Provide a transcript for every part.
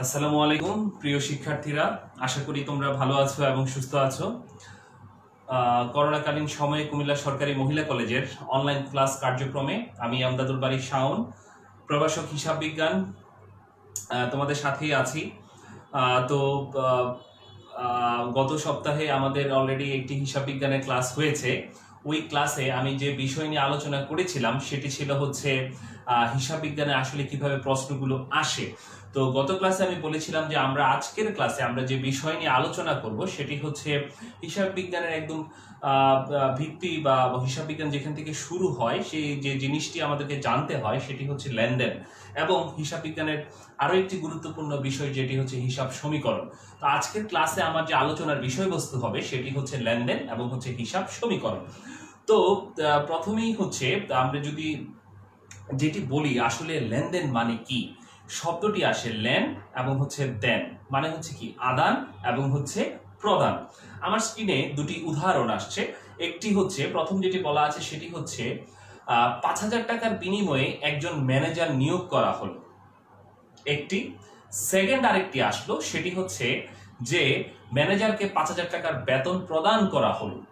আসসালামু আলাইকুম, প্রিয় শিক্ষার্থীরা। আশা করি তোমরা ভালো আছো এবং সুস্থ আছো। করোনাকালীন সময়ে কুমিল্লা সরকারি মহিলা কলেজের অনলাইন ক্লাস কার্যক্রমে আমি আমদাদুল বাড়ি শাওন, প্রভাষক হিসাব বিজ্ঞান তোমাদের সাথেই আছি। তো গত সপ্তাহে আমাদের অলরেডি একটি হিসাব বিজ্ঞানের ক্লাস হয়েছে। ওই ক্লাসে আমি যে বিষয় নিয়ে আলোচনা করেছিলাম, সেটি ছিল হচ্ছে হিসাব বিজ্ঞানে আসলে কীভাবে প্রশ্নগুলো আসে। তো গত ক্লাসে আমি বলেছিলাম যে আমরা আজকের ক্লাসে আমরা যে বিষয় নিয়ে আলোচনা করব, সেটি হচ্ছে হিসাব বিজ্ঞানের একদম ভিত্তি বা হিসাব বিজ্ঞান যেখান থেকে শুরু হয়, সেই যে জিনিসটি আমাদেরকে জানতে হয়, সেটি হচ্ছে লেনদেন এবং হিসাব বিজ্ঞানের আরও একটি গুরুত্বপূর্ণ বিষয় যেটি হচ্ছে হিসাব সমীকরণ। তো আজকের ক্লাসে আমার যে আলোচনার বিষয়বস্তু হবে, সেটি হচ্ছে লেনদেন এবং হচ্ছে হিসাব সমীকরণ। তো প্রথমেই হচ্ছে আমরা যদি যেটি বলি, আসলে লেনদেন মানে কি? শব্দটি আসে লেন এবং হচ্ছে দেন মানে হচ্ছে কি আদান এবং হচ্ছে প্রদান। আমার স্ক্রিনে দুটি উদাহরণ আসছে। একটি হচ্ছে, প্রথম যেটি বলা আছে সেটি হচ্ছে পাঁচ হাজার টাকার বিনিময়ে একজন ম্যানেজার নিয়োগ করা হলো। একটি। সেকেন্ড আরেকটি আসলো, সেটি হচ্ছে যে ম্যানেজারকে পাঁচ হাজার টাকার বেতন প্রদান করা হলো।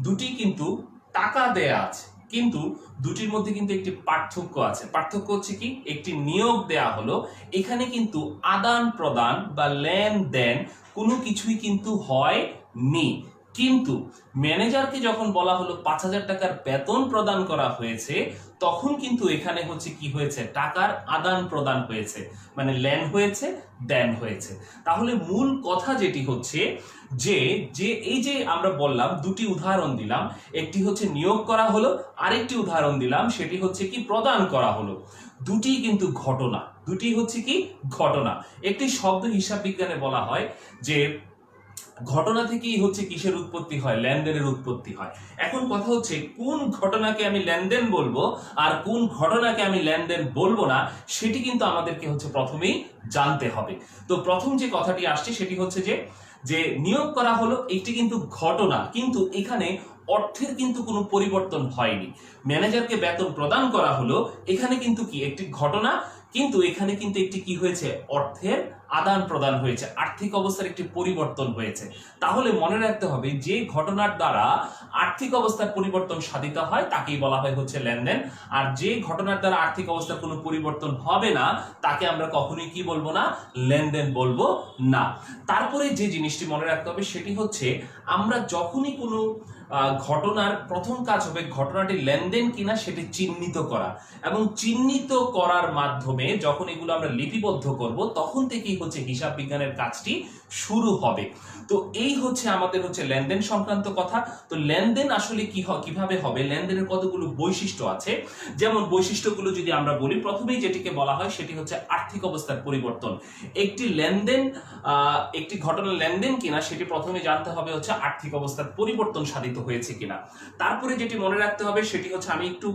দুটি কিন্তু টাকা দেয়া আছে। কিন্তু দুটির মধ্যে কিন্তু একটি পার্থক্য আছে। পার্থক্য হচ্ছে কি? একটি নিয়োগ দেয়া হলো, এখানে কিন্তু আদান প্রদান বা লেনদেন কোনো কিছুই কিন্তু হয় নি কিন্তু ম্যানেজারকে যখন বলা হলো পাঁচ হাজার টাকার বেতন প্রদান করা হয়েছে, তখন কিন্তু এখানে হচ্ছে কি হয়েছে? টাকার আদান প্রদান হয়েছে। মানে লেন হয়েছে, দেন হয়েছে। তাহলে মূল কথা যেটি হচ্ছে যে যে এই যে আমরা বললাম, দুটি উদাহরণ দিলাম। একটি হচ্ছে নিয়োগ করা হলো, আরেকটি উদাহরণ দিলাম, সেটি হচ্ছে কি প্রদান করা হলো। দুটি কিন্তু ঘটনা, দুটি হচ্ছে কি ঘটনা। একটি শব্দ হিসাব বিজ্ঞানে বলা হয় যে ঘটনা থেকেই হচ্ছে কিসের উৎপত্তি হয়? লেনদেনের উৎপত্তি হয়। এখন কথা হচ্ছে, কোন ঘটনাকে আমি লেনদেন বলব আর কোন ঘটনাকে আমি লেনদেন বলব না, সেটি কিন্তু আমাদেরকে হচ্ছে প্রথমেই জানতে হবে। তো প্রথম যে কথাটি আসছে সেটি হচ্ছে যে যে নিয়োগ করা হলো একটি কিন্তু ঘটনা, কিন্তু এখানে অর্থের কিন্তু কোনো পরিবর্তন হয়নি। ম্যানেজারকে বেতন প্রদান করা হলো, এখানে কিন্তু কি একটি ঘটনা, কিন্তু এখানে কিন্তু একটি কি হয়েছে? অর্থের আদান প্রদান হয়েছে, আর্থিক অবস্থার একটি পরিবর্তন হয়েছে। তাহলে মনে রাখতে হবে, যে ঘটনার দ্বারা আর্থিক অবস্থার পরিবর্তন সাধিত হয়, তাকেই বলা হয় হচ্ছে লেনদেন। আর যে ঘটনার দ্বারা আর্থিক অবস্থার কোনো পরিবর্তন হবে না, তাকে আমরা কখনোই কি বলব না, লেনদেন বলব না। তারপরে যে জিনিসটি মনে রাখতে হবে, সেটি হচ্ছে আমরা যখনই কোনো ঘটনার প্রথম কাজ হবে ঘটনাটি লেনদেন কিনা সেটি চিহ্নিত করা। এবং চিহ্নিত করার মাধ্যমে যখন এগুলো আমরা লিপিবদ্ধ করব, তখন থেকেই হচ্ছে হিসাব বিজ্ঞানের কাজটি শুরু হবে। তো এই হচ্ছে আমাদের হচ্ছে লেনদেন সংক্রান্ত কথা। তো লেনদেন আসলে কি কীভাবে হবে? লেনদেনের কতগুলো বৈশিষ্ট্য আছে? যেমন বৈশিষ্ট্যগুলো যদি আমরা বলি, প্রথমেই যেটিকে বলা হয় সেটি হচ্ছে আর্থিক অবস্থার পরিবর্তন। একটি লেনদেন একটি ঘটনা লেনদেন কিনা সেটি প্রথমে জানতে হবে হচ্ছে আর্থিক অবস্থার পরিবর্তন সাধিত হয়েছে কিনা। তারপরে যেটি মনে রাখতে হবে সেটি হচ্ছে, আমি একটু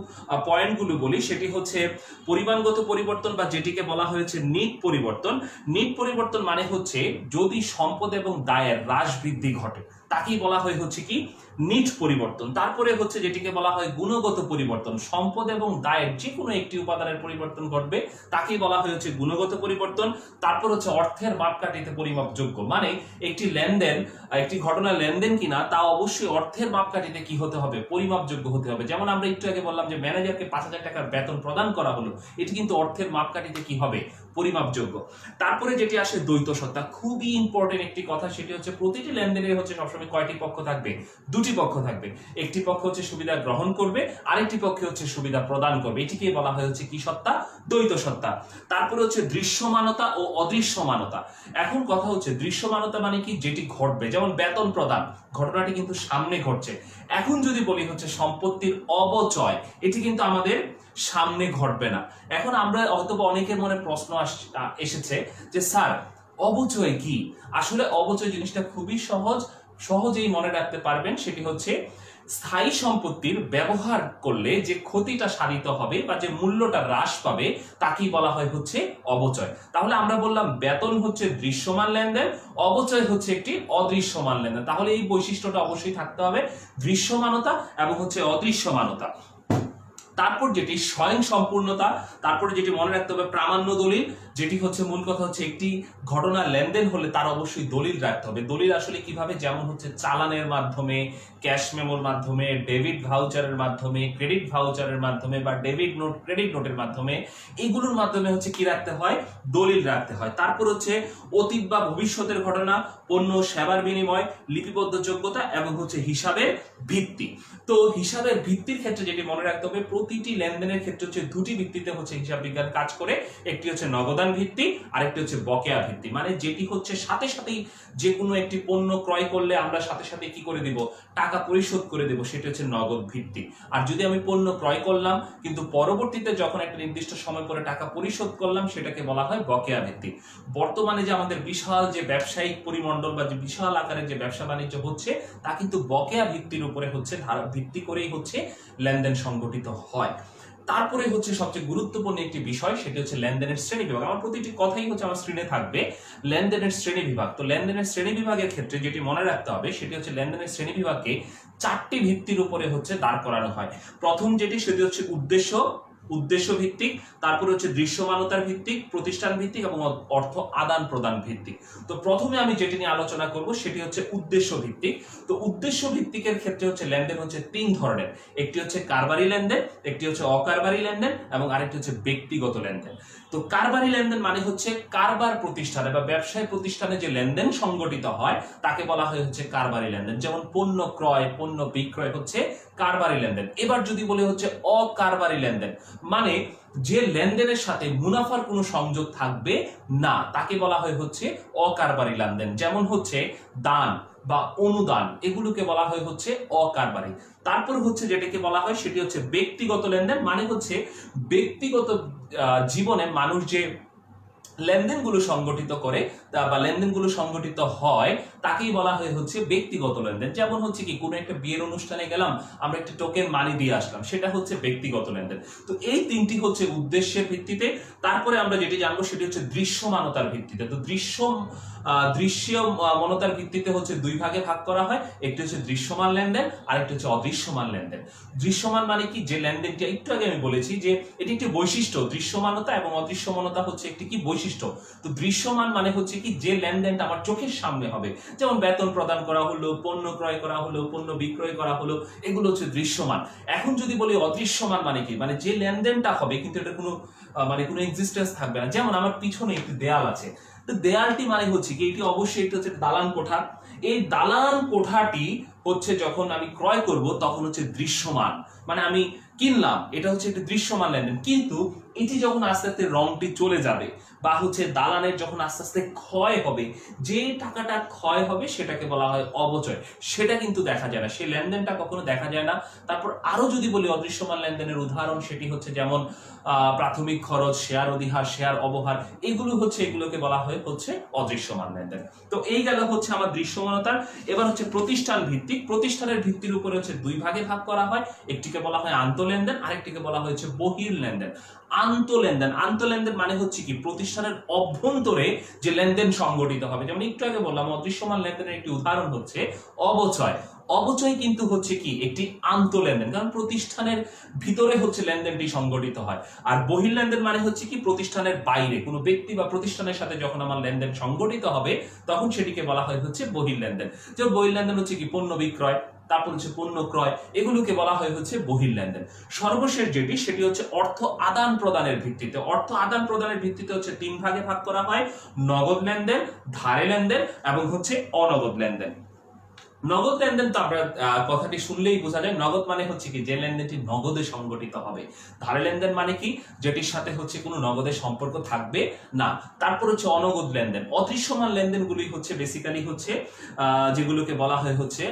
পয়েন্টগুলো বলি, সেটি হচ্ছে পরিমাণগত পরিবর্তন বা যেটিকে বলা হয়েছে নিট পরিবর্তন। নিট পরিবর্তন মানে হচ্ছে, যদি সম্পদ এবং দায়ের হ্রাস বৃদ্ধি ঘটে। তাকেই বলা হয় হচ্ছে কি? নিট পরিবর্তন। তারপরে হচ্ছে যেটিকে বলা হয় গুণগত পরিবর্তন। সম্পদ এবং দায়ের যে কোনো একটি উপাদানের পরিবর্তন ঘটবে, তাকেই বলা হয় হচ্ছে গুণগত পরিবর্তন। তারপর হচ্ছে অর্থের মাপকাঠিতে পরিমাপযোগ্য। মানে একটি লেনদেন, একটি ঘটনা লেনদেন কিনা, তা অবশ্যই অর্থের মাপকাঠিতে কি হতে হবে? পরিমাপযোগ্য হতে হবে। যেমন আমরা একটু আগে বললাম যে ম্যানেজারকে পাঁচ হাজার টাকার বেতন প্রদান করা হলো। এটি কিন্তু অর্থের মাপকাঠিতে কি হবে? পরিমাপযোগ্য। তারপরে যেটি আসে দ্বৈত সত্তা, খুবই ইম্পর্টেন্ট একটি কথা, সেটি হচ্ছে প্রতিটি লেনদেনের হচ্ছে সবসময় কয়টি পক্ষ থাকবে? দুটি পক্ষ থাকবে। একটি পক্ষ হচ্ছে সুবিধা গ্রহণ করবে, আরেকটি পক্ষে হচ্ছে সুবিধা প্রদান করবে। এটিকে বলা হয় হচ্ছে কি সত্তা? দ্বৈত সত্তা। তারপরে হচ্ছে দৃশ্যমানতা ও অদৃশ্যমানতা। এখন কথা হচ্ছে দৃশ্যমানতা মানে কি? যেটি ঘটবে। যেমন বেতন প্রদান, ঘটনাটি কিন্তু সামনে ঘটছে। এখন যদি বলি হচ্ছে সম্পত্তির অবচয়, এটি কিন্তু আমাদের সামনে ঘটবে না। এখন আমরা হয়তো অনেকের মনে প্রশ্ন এসেছে যে, স্যার অবচয় কি? আসলে অবচয় জিনিসটা খুবই সহজ, সহজেই মনে রাখতে পারবেন, সেটি হচ্ছে স্থায়ী সম্পত্তির ব্যবহার করলে যে ক্ষতিটা সাধিত হবে বা যে মূল্যটা হ্রাস পাবে, তাকেই বলা হয় হচ্ছে অবচয়। তাহলে আমরা বললাম বেতন হচ্ছে দৃশ্যমান লেনদেন, অবচয় হচ্ছে একটি অদৃশ্যমান লেনদেন। তাহলে এই বৈশিষ্ট্যটা অবশ্যই থাকতে হবে, দৃশ্যমানতা এবং হচ্ছে অদৃশ্যমানতা। তারপর যেটি স্বয়ং সম্পূর্ণতা তারপরে যেটি মনে রাখতে হবে প্রামাণ্য দলিল, যেটি হচ্ছে মূল কথা হচ্ছে একটি ঘটনা লেনদেন হলে তার অবশ্যই দলিল রাখতে হবে। দলিল আসলে কীভাবে? যেমন হচ্ছে চালানের মাধ্যমে, ক্যাশ মেমোর মাধ্যমে, ডেবিট ভাউচারের মাধ্যমে, ক্রেডিট ভাউচারের মাধ্যমে বা ডেবিট নোট, ক্রেডিট নোটের মাধ্যমে। এইগুলোর মাধ্যমে হচ্ছে কি রাখতে হয়? দলিল রাখতে হয়। তারপর হচ্ছে অতীত বা ভবিষ্যতের ঘটনা, পণ্য, সেবার বিনিময়, লিপিবদ্ধ যোগ্যতা এবং হচ্ছে হিসাবের ভিত্তি। তো হিসাবের ভিত্তির ক্ষেত্রে যেটি মনে রাখতে হবে প্রতিটি লেনদেনের ক্ষেত্রে হচ্ছে দুটি ভিত্তিতে হচ্ছে হিসাব বিজ্ঞান কাজ করে। একটি হচ্ছে নগদান ভিত্তি, আরেকটি হচ্ছে বকেয়া ভিত্তি। মানে যেটি হচ্ছে সাথে সাথেই যে কোনো একটি পণ্য ক্রয় করলে আমরা সাথে সাথে কি করে দিব? টাকা পরিশোধ করে দেব, সেটা হচ্ছে নগদ ভিত্তি। আর যদি আমি পণ্য ক্রয় করলাম, কিন্তু পরবর্তীতে যখন একটা নির্দিষ্ট সময় পরে টাকা পরিশোধ করলাম, সেটাকে বলা হয় বকেয়া ভিত্তি। বর্তমানে যে আমাদের বিশাল যে ব্যবসায়িক পরিমণ্ডল বা যে বিশাল আকারের যে ব্যবসা বাণিজ্য হচ্ছে, তা কিন্তু বকেয়া ভিত্তির উপরে হচ্ছে ভিত্তি করেই হচ্ছে লেনদেন সংগঠিত হয়। তারপরে হচ্ছে সবচেয়ে গুরুত্বপূর্ণ একটি বিষয়, সেটি হচ্ছে লেনদেনের শ্রেণি বিভাগ। আমার প্রতিটি কথাই হচ্ছে আমার স্ক্রিনে থাকবে। লেনদেনের শ্রেণি বিভাগ। তো লেনদেনের শ্রেণি বিভাগের ক্ষেত্রে যেটি মনে রাখতে হবে, সেটি হচ্ছে লেনদেনের শ্রেণি বিভাগকে চারটি ভিত্তির উপরে হচ্ছে দাঁড় করানো হয়। প্রথম যেটি, সেটি হচ্ছে উদ্দেশ্য উদ্দেশ্য ভিত্তিক, তারপরে হচ্ছে দৃশ্যমানতার ভিত্তিক, প্রতিষ্ঠান ভিত্তিক এবং অর্থ আদান প্রদান ভিত্তিক। তো প্রথমে আমি যেটি নিয়ে আলোচনা করব সেটি হচ্ছে উদ্দেশ্য ভিত্তিক। তো উদ্দেশ্য ভিত্তিকের ক্ষেত্রে হচ্ছে লেনদেন হচ্ছে তিন ধরনের। একটি হচ্ছে কারবারি লেনদেন, একটি হচ্ছে অকারবারি লেনদেন এবং আরেকটি হচ্ছে ব্যক্তিগত লেনদেন। তো কারবারি লেনদেন মানে হচ্ছে কারবার প্রতিষ্ঠানে বা ব্যবসায় প্রতিষ্ঠানে যে লেনদেন সংগঠিত হয়, তাকে বলা হয় হচ্ছে কারবারি লেনদেন। যেমন পণ্য ক্রয়, পণ্য বিক্রয় হচ্ছে কারবারি লেনদেন। এবার যদি বলে হচ্ছে অকারবারি লেনদেন মানে যে লেনদেনের সাথে মুনাফার কোনো সংযোগ থাকবে না, তাকে বলা হয় হচ্ছে অকারবারি লেনদেন। যেমন হচ্ছে দান। বা অনুদান, এগুলোকে বলা হয় হচ্ছে অকারবারি। তারপর হচ্ছে যেটাকে বলা হয় সেটি হচ্ছে ব্যক্তিগত লেনদেন মানে হচ্ছে ব্যক্তিগত জীবনে মানুষ যে লেনদেনগুলো সংগঠিত করে বা লেনদেনগুলো সংগঠিত হয়, তাকেই বলা হয় হচ্ছে ব্যক্তিগত লেনদেন। যেমন হচ্ছে কি, কোনো একটা বিয়ের অনুষ্ঠানে গেলাম, আমরা একটা টোকেন মানি দিয়ে আসলাম, সেটা হচ্ছে ব্যক্তিগত লেনদেন। তো এই তিনটি হচ্ছে উদ্দেশ্যের ভিত্তিতে, তারপরে আমরা যেটি জানব সেটি হচ্ছে দৃশ্যমানতার ভিত্তিতে। তো দৃশ্য দৃশ্য মনতার ভিত্তিতে হচ্ছে দুই ভাগে ভাগ করা হয়। একটি হচ্ছে দৃশ্যমান লেনদেন আর একটি হচ্ছে অদৃশ্যমান লেনদেন। দৃশ্যমান মানে কি? যে লেনদেনটা একটু আগে আমি বলেছি যে এটি একটি বৈশিষ্ট্য, দৃশ্যমানতা এবং অদৃশ্যমানতা হচ্ছে একটি কি? বৈশিষ্ট্য। তো দৃশ্যমান মানে হচ্ছে কি? যে লেনদেনটা আমার চোখের সামনে হবে। যেমন বেতন প্রদান করা হলো, পণ্য ক্রয় করা হলো, পণ্য বিক্রয় করা হলো, এগুলো হচ্ছে দৃশ্যমান। এখন যদি বলি অদৃশ্যমান মানে কি? মানে যে লেনদেনটা হবে, কিন্তু এটা কোনো মানে কোনো এক্সিস্টেন্স থাকবে না। যেমন আমার পিছনে একটি দেয়াল আছে। দেয়ালটি মানে হচ্ছে কি? এটি অবশ্যই একটি হচ্ছে দালান কোঠা। এই দালান কোঠাটি হচ্ছে যখন আমি ক্রয় করব, তখন হচ্ছে দৃশ্যমান। মানে আমি কিনলাম, এটা হচ্ছে একটি দৃশ্যমান লেনদেন। কিন্তু এটি যখন আস্তে আস্তে রংটি চলে যাবে, বা হচ্ছে দালানের যখন আস্তে আস্তে ক্ষয় হবে, যে টাকাটা ক্ষয় হবে সেটাকে বলা হয় অবচয়। সেটা কিন্তু দেখা যায় না। সেই লেনদেনটা কখনো দেখা যায় না। তারপর আরও যদি বলি অদৃশ্যমান লেনদেনের উদাহরণ, সেটি হচ্ছে যেমন প্রাথমিক খরচ, শেয়ার অধিহার, শেয়ার অবহার, এগুলো হচ্ছে, এগুলোকে বলা হয় হচ্ছে অদৃশ্যমান লেনদেন। তো এই গেল হচ্ছে আমার দৃশ্যমানতার। এবার হচ্ছে প্রতিষ্ঠান ভিত্তিক প্রতিষ্ঠানের ভিত্তির উপরে হচ্ছে দুই ভাগে ভাগ করা হয়। একটিকে বলা হয় আন্তঃলেনদেন, আরেকটিকে বলা হয়েছে বহির লেনদেন আন্ত লেনদেন আন্ত লেনদেন মানে হচ্ছে কি? প্রতিষ্ঠানের অভ্যন্তরে যে লেনদেন সংগঠিত হবে। যেমন একটু আগে বললাম, অদৃশ্যমান লেনদেনের একটি উদাহরণ হচ্ছে অবচয়। অবচয় কিন্তু হচ্ছে কি? একটি আন্ত লেনদেন কারণ প্রতিষ্ঠানের ভিতরে হচ্ছে লেনদেনটি সংগঠিত হয়। আর বহির লেনদেন মানে হচ্ছে কি? প্রতিষ্ঠানের বাইরে। কোনো ব্যক্তি বা প্রতিষ্ঠানের সাথে যখন আমার লেনদেন সংগঠিত হবে, তখন সেটিকে বলা হয় হচ্ছে বহির লেনদেন যেমন বহির লেনদেন হচ্ছে কি? পণ্য বিক্রয়। তারপর হচ্ছে পণ্য ক্রয়, এগুলোকে বলা হয় হচ্ছে বহির লেনদেন সর্বশেষ যেটি, সেটি হচ্ছে অর্থ আদান প্রদানের ভিত্তিতে। অর্থ আদান প্রদানের ভিত্তিতে হচ্ছে তিন ভাগে ভাগ করা হয়, নগদ লেনদেন, ধারে লেনদেন এবং হচ্ছে অনগদ লেনদেন। নগদ লেনদেন তো আমরা কথাটি শুনলেই বোঝা যায়। নগদ মানে হচ্ছে কি, যে লেনদেনটি নগদে সংগঠিত হবে। ধারে লেনদেন মানে কি? যেটির সাথে হচ্ছে কোনো নগদের সম্পর্ক থাকবে না। তারপর হচ্ছে অনগদ লেনদেন। অদৃশ্যমান লেনদেনগুলি হচ্ছে বেসিক্যালি হচ্ছে যেগুলোকে বলা হয় হচ্ছে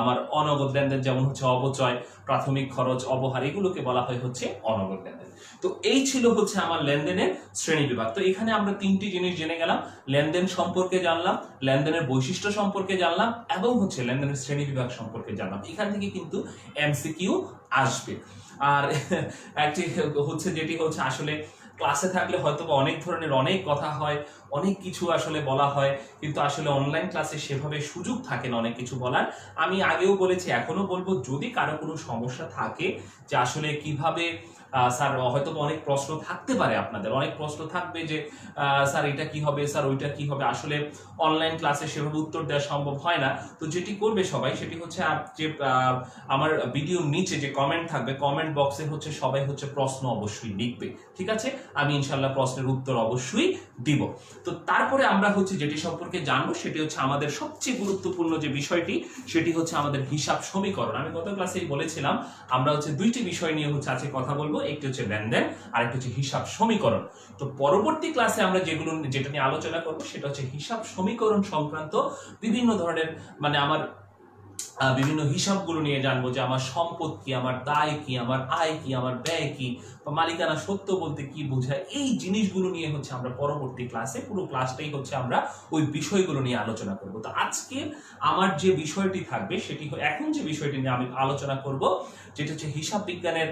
আমার অনগদ লেনদেন যেমন হচ্ছে অবচয় প্রাথমিক খরচ অবহার এগুলোকে বলা হয় হচ্ছে অনগদ লেনদেন। তো এই ছিল হচ্ছে আমার লেনদেনের শ্রেণি বিভাগ। তো এখানে আমরা তিনটি জিনিস জেনে গেলাম। লেনদেন সম্পর্কে জানলাম, লেনদেনের বৈশিষ্ট্য সম্পর্কে জানলাম এবং হচ্ছে লেনদেনের শ্রেণি বিভাগ সম্পর্কে জানলাম। এখান থেকে কিন্তু এমসিকিউ আসবে। আর একটি হচ্ছে যেটি হচ্ছে আসলে ক্লাসে থাকলে হয়তো অনেক ধরনের অনেক কথা হয়, অনেক কিছু আসলে বলা হয়, কিন্তু আসলে অনলাইন ক্লাসে সেভাবে সুযোগ থাকে না অনেক কিছু বলার। আমি আগেও বলেছি, এখনও বলব, যদি কারও কোনো সমস্যা থাকে যে আসলে কীভাবে স্যার হয়তো অনেক প্রশ্ন থাকতে পারে আপনাদের। অনেক প্রশ্ন থাকবে যে স্যার, এটা কি হবে, স্যার, ওইটা কি হবে? আসলে অনলাইন ক্লাসে সেভাবে উত্তর দেওয়া সম্ভব হয় না। তো যেটি করবে সবাই, সেটি হচ্ছে যে আমার ভিডিওর নিচে যে কমেন্ট থাকবে কমেন্ট বক্সে হচ্ছে সবাই হচ্ছে প্রশ্ন অবশ্যই লিখবে, ঠিক আছে? আমি ইনশাল্লাহ প্রশ্নের উত্তর অবশ্যই দিব। তো তারপরে আমরা হচ্ছে যেটি সম্পর্কে জানব, সেটি হচ্ছে আমাদের সবচেয়ে গুরুত্বপূর্ণ যে বিষয়টি, সেটি হচ্ছে আমাদের হিসাব সমীকরণ। আমি গত ক্লাসেই বলেছিলাম, আমরা হচ্ছে দুইটি বিষয় নিয়ে হচ্ছে আজকে কথা বলব। একটি হচ্ছে লেনদেন আর একটি হচ্ছে হিসাব সমীকরণ। তো পরবর্তী ক্লাসে আমরা যেগুলো যেটা নিয়ে আলোচনা করব, সেটা হচ্ছে হিসাব সমীকরণ সংক্রান্ত বিভিন্ন ধরনের মানে আমার বিভিন্ন হিসাবগুলো নিয়ে জানব যে আমার সম্পদ কি, আমার দায় কি, আমার আয় কি, আমার ব্যয় কি, বা মালিকানা সত্য বলতে কি বোঝায়, এই জিনিসগুলো নিয়ে হচ্ছে আমরা পরবর্তী ক্লাসে, পুরো ক্লাসটাই হচ্ছে আমরা ওই বিষয়গুলো নিয়ে আলোচনা করব। তো আজকে আমার যে বিষয়টি থাকবে, সেটি এখন যে বিষয়টি নিয়ে আমি আলোচনা করব, যেটা হচ্ছে হিসাব বিজ্ঞানের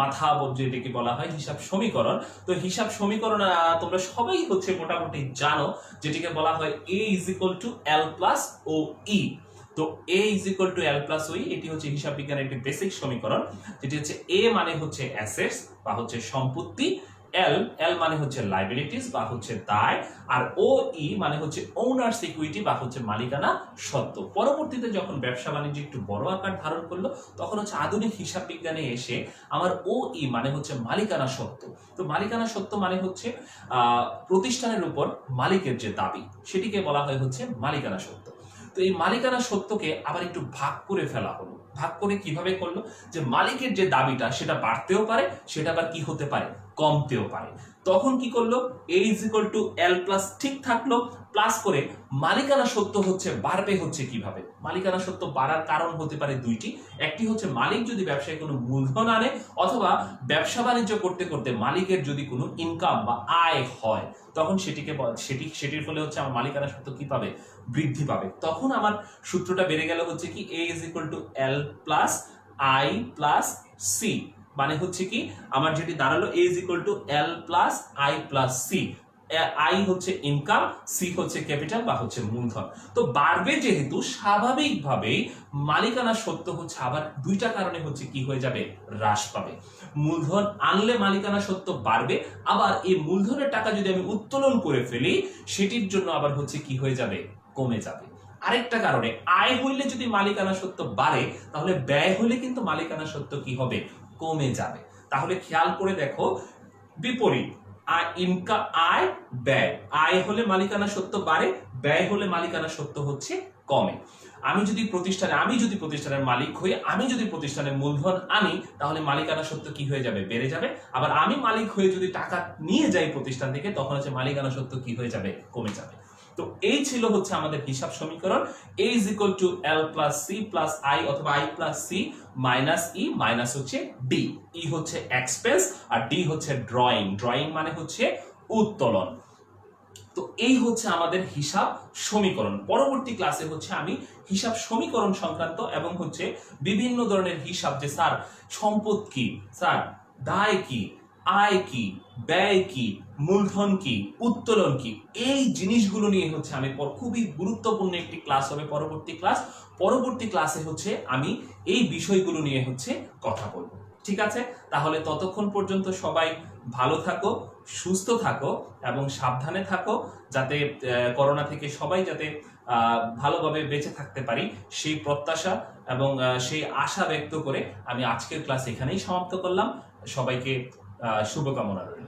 মাথা বল- যেটাকে বলা হয়, হিসাব সমীকরণ। তো হিসাব সমীকরণ তোমরা সবাই হচ্ছে মোটামুটি জানো, যেটিকে বলা হয় A is equal to L plus O E তো A is equal to L plus ওই এটি হচ্ছে হিসাব বিজ্ঞানের একটি বেসিক সমীকরণ, যেটি হচ্ছে এ মানে হচ্ছে অ্যাসেটস বা হচ্ছে সম্পত্তি এল এল মানে হচ্ছে লাইবিলিটিস বা হচ্ছে দায়, আর ও ই মানে হচ্ছে ওনার্স ইকুইটি বা হচ্ছে মালিকানা সত্ত্ব। পরবর্তীতে যখন ব্যবসা বাণিজ্য একটু বড় আকার ধারণ করল, তখন হচ্ছে আধুনিক হিসাব বিজ্ঞানে এসে আমার ও ই মানে হচ্ছে মালিকানা সত্ত্ব। তো মালিকানা সত্ত্ব মানে হচ্ছে প্রতিষ্ঠানের উপর মালিকের যে দাবি, সেটিকে বলা হয় হচ্ছে মালিকানা সত্ত্ব। তো এই মালিকানা সত্যকে আবার একটু ভাগ করে ফেলা হলো। ভাগ করে কীভাবে করল? যে মালিকের যে দাবিটা, সেটা বাড়তেও পারে, সেটা আবার কি হতে পারে? কমতেও পারে। তখন কি করল? A is equal to L plus ঠিক থাকল প্লাস করে মালিকানা সত্য হচ্ছে, বাড়বে হচ্ছে কীভাবে? মালিকানা সত্য বাড়ার কারণ হতে পারে দুইটি। একটি হচ্ছে মালিক যদি ব্যবসায় কোনো মূলধন আনে, অথবা ব্যবসা বাণিজ্য করতে করতে মালিকের যদি কোনো ইনকাম বা আয় হয়, তখন সেটিকে সেটি সেটির ফলে হচ্ছে আমার মালিকানা সত্য কি পাবে? বৃদ্ধি পাবে। তখন আমার সূত্রটা বেড়ে গেল হচ্ছে কি A is equal to L plus I plus C মানে হচ্ছে কি, আমার যেটি দাঁড়াল A is equal to L plus I plus C I হচ্ছে ইনকাম সি হচ্ছে ক্যাপিটাল বা হচ্ছে মূলধন। তো বাড়বে যেহেতু, স্বাভাবিকভাবেই মালিকানা সত্য হচ্ছে আবার দুইটা কারণে হচ্ছে কি হয়ে যাবে? হ্রাস পাবে। মূলধন আনলে মালিকানা সত্য বাড়বে, আবার এই মূলধনের টাকা যদি আমি উত্তোলন করে ফেলি, সেটির জন্য আবার হচ্ছে কি হয়ে যাবে? কমে যাবে। আরেকটা কারণে, আয় হইলে যদি মালিকানা সত্য বাড়ে, তাহলে ব্যয় হলে কিন্তু মালিকানা সত্য কি হবে? কমে যাবে। তাহলে খেয়াল করে দেখো, বিপরীত, আয় ইনকাম আয়, ব্যয়। আয় হলে মালিকানা সত্য বাড়ে, ব্যয় হলে মালিকানা সত্য হচ্ছে কমে। আমি যদি প্রতিষ্ঠানে, আমি যদি প্রতিষ্ঠানের মালিক হই, আমি যদি প্রতিষ্ঠানের মূলধন আনি, তাহলে মালিকানা সত্য কি হয়ে যাবে? বেড়ে যাবে। আবার আমি মালিক হয়ে যদি টাকা নিয়ে যাই প্রতিষ্ঠান থেকে, তখন হচ্ছে মালিকানা সত্য কি হয়ে যাবে? কমে যাবে। তো এই ছিল হচ্ছে আমাদের হিসাব সমীকরণ। A is equal to L plus C plus I অথবা I plus C minus E minus হচ্ছে ডি ই হচ্ছে এক্সপেন্স আর ডি হচ্ছে ড্রয়িং ড্রয়িং মানে হচ্ছে উত্তোলন। তো এই হচ্ছে আমাদের হিসাব সমীকরণ। পরবর্তী ক্লাসে হচ্ছে আমি হিসাব সমীকরণ সংক্রান্ত এবং হচ্ছে বিভিন্ন ধরনের হিসাব যে স্যার, সম্পদ কি? স্যার, দায় কি? আয় কি, ব্যয় কি, মূলধন কি, উত্তোলন কি, এই জিনিসগুলো নিয়ে হচ্ছে আমি খুবই গুরুত্বপূর্ণ একটি ক্লাস হবে, পরবর্তী ক্লাস পরবর্তী ক্লাসে হচ্ছে আমি এই বিষয়গুলো নিয়ে হচ্ছে কথা বলব। ঠিক আছে? তাহলে ততক্ষণ পর্যন্ত সবাই ভালো থাকো, সুস্থ থাকো এবং সাবধানে থাকো, যাতে করোনা থেকে সবাই যাতে ভালোভাবে বেঁচে থাকতে পারি। সেই প্রত্যাশা এবং সেই আশা ব্যক্ত করে আমি আজকের ক্লাস এখানেই সমাপ্ত করলাম। সবাইকে শুভকামনা রইল